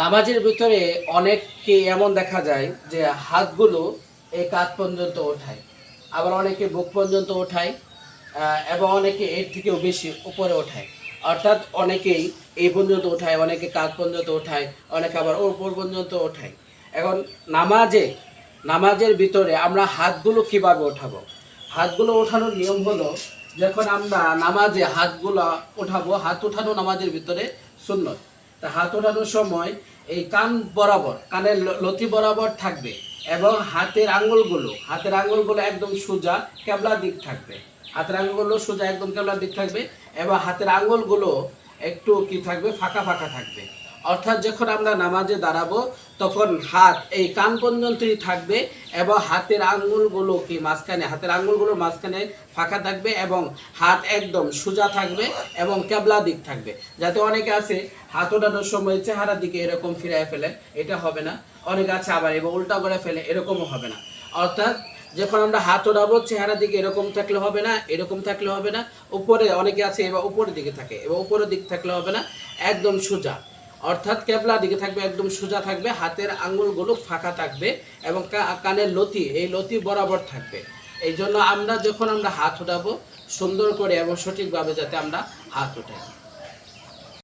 নামাজের ভিতরে অনেককে এমন দেখা যায় যে হাতগুলো এই কাত পর্যন্ত ওঠায়, আবার অনেকে বুক পর্যন্ত ওঠায় এবং অনেকে এর থেকেও বেশি উপরে ওঠায়। অর্থাৎ অনেকেই এই পর্যন্ত ওঠায়, অনেকে কাত পর্যন্ত ওঠায়, অনেকে আবার ওপর পর্যন্ত ওঠায়। এখন নামাজে, নামাজের ভিতরে আমরা হাতগুলো কীভাবে ওঠাবো? হাতগুলো ওঠানোর নিয়ম হলো, যখন আমরা নামাজে হাতগুলো ওঠাবো, হাত ওঠানো নামাজের ভিতরে সুন্নত। তা হাত ওঠানোর সময় এই কান বরাবর, কানের লতি বরাবর থাকবে এবং হাতের আঙ্গুলগুলো হাতের আঙ্গুলগুলো একদম সোজা কেবলা দিক থাকবে। হাতের আঙুলগুলো সোজা একদম কেবলা দিক থাকবে এবং হাতের আঙ্গুলগুলো একটু কি থাকবে, ফাঁকা ফাঁকা থাকবে। অর্থাৎ যখন আমরা নামাজে দাঁড়াবো, তখন হাত, এই কান পর্যন্তই থাকবে এবং হাতের আঙ্গুলগুলো কি মাঝখানে? হাতের আঙ্গুলগুলো মাঝখানে ফাঁকা থাকবে এবং হাত একদম সোজা থাকবে এবং কেবলা দিক থাকবে। যাতে অনেকে আছে, হাত ওঠানোর সময় চেহারার দিকে এরকম ফিরায় ফেলে, এটা হবে না। অনেকে আছে আবার এবার উল্টা করে ফেলে, এরকমও হবে না। অর্থাৎ যখন আমরা হাত ওড়াবো চেহারা দিকে এরকম থাকলে হবে না, এরকম থাকলে হবে না। উপরে অনেকে আছে, এবার উপরের দিকে থাকে, এবার উপরের দিক থাকলে হবে না, একদম সোজা। অর্থাৎ ক্যাবলা দিকে থাকবে, একদম সোজা থাকবে, হাতের আঙুলগুলো ফাঁকা থাকবে এবং কানের লতি, এই লতি বরাবর থাকবে। এই জন্য আমরা যখন আমরা হাত উঠাবো, সুন্দর করে এবং সঠিকভাবে যাতে আমরা হাত ওঠাই